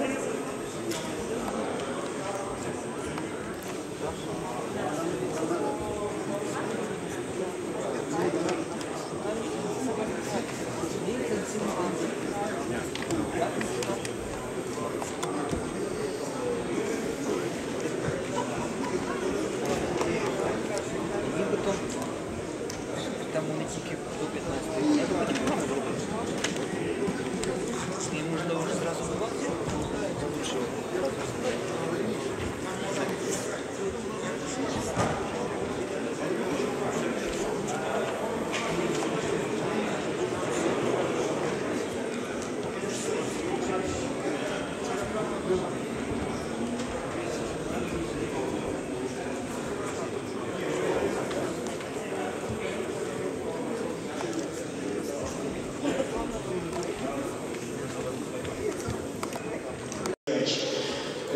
Нібито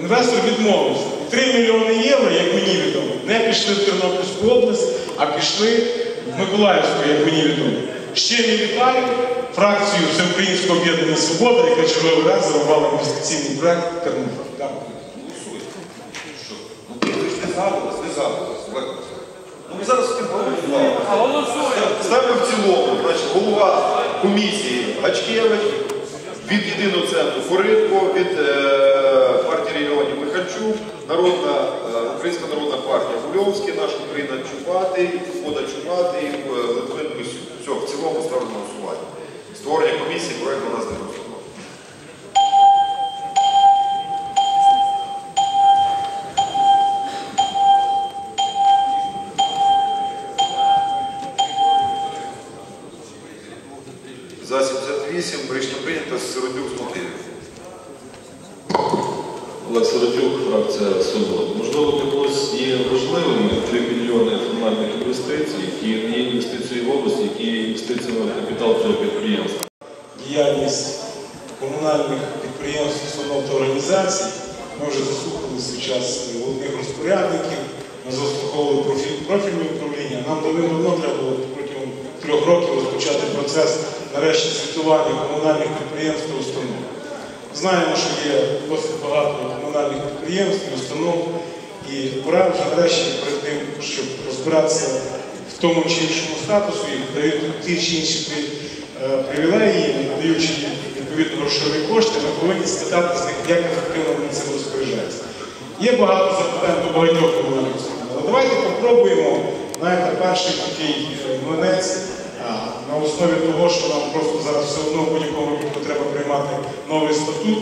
Інвестор відмовився. 3 мільйони євро, як мені відомо, не пішли в Тернопільську область, а пішли в Миколаївську, як мені відомо. Ще не вітаю фракцію Всеукраїнського об'єднання Свобода, яка черговий раз зробила інвестиційний проект Тернопіль. Дякую. Що? Ну ти ж не згадувалась, не згадувалась. Олег Олексійович. Ну ми зараз з тим голосуємо. Ставимо в цілому, значить, голова комісії Гачкевич, від єдиного центру Форитко, від е, партії регіонів Михальчук, народна, е, Українська народна партія Гульовський, наша Україна Чубатий, Свобода Чубатий, е, Литвин Мисюк. Все, в цілому ставимо прийнято Сиротюк з мотивів. Олег Соротюк, фракція Свобода. Можливо, для когось є важливими 3 мільйони формальних інвестицій, які не є інвестицією в область, які є інвестиціями в капітал цього підприємства. діяльність комунальних підприємств, установ та організацій. Ми вже заслухали свій час головних розпорядників, ми заслуховували профіль- профільне управління. Нам давно треба було протягом трьох років розпочати процес нарешті звітування комунальних підприємств та установ. Знаємо, що є досить багато комунальних підприємств і установ, і пора вже нарешті перед тим, щоб розбиратися в тому чи іншому статусу, їм дають ті чи інші е, привілеї, надаючи їм відповідно грошові кошти, ми повинні спитати з них, як ефективно вони цим розпоряджаються. Є багато запитань до багатьох комунальних установ. Але давайте попробуємо, знаєте, перший такий е, млинець на основі того, що нам просто зараз все одно будь-якому випадку треба приймати новий статут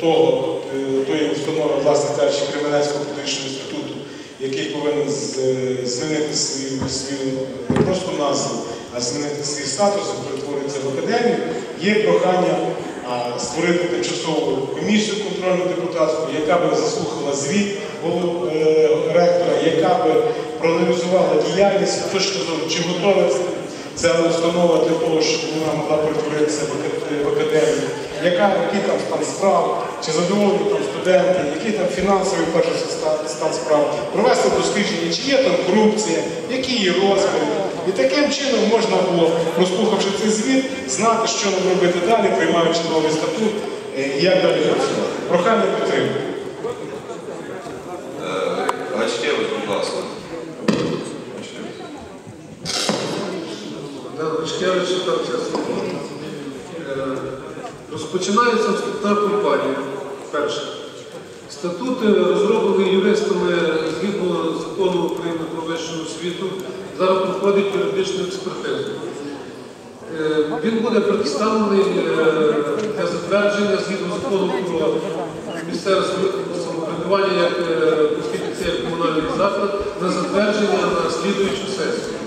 того, е, тої установи, власне кажучи, Кременецького педагогічного інституту, який повинен е, змінити свою, свою не просто назву, а змінити свій статус і перетворитися в академію, є прохання створити тимчасову комісію контрольну депутатську, яка би заслухала звіт е, ректора, яка би проаналізувала діяльність з зору, чи готова ця установа для того, щоб вона могла перетворитися в академію, яка, який там стан справ, чи задоволені там студенти, який там фінансовий перший стан справ, провести дослідження, чи є там корупція, які є розміри. І таким чином можна було, прослухавши цей звіт, знати, що нам робити далі, приймаючи новий статут, е, і як далі працювати. Прохання підтримати. Гачкевич, будь ласка. Гачкевич. Данишкевич, фракція «Свобода». Е, Розпочинається вступна кампанія. Перше. Статут розроблений юристами згідно закону України про вищу освіту. Зараз проходить юридичну експертизу. Е, Він буде представлений е, для затвердження згідно закону про місцеве самоврядування, як, оскільки це комунальний заклад, на затвердження на слідуючу сесію.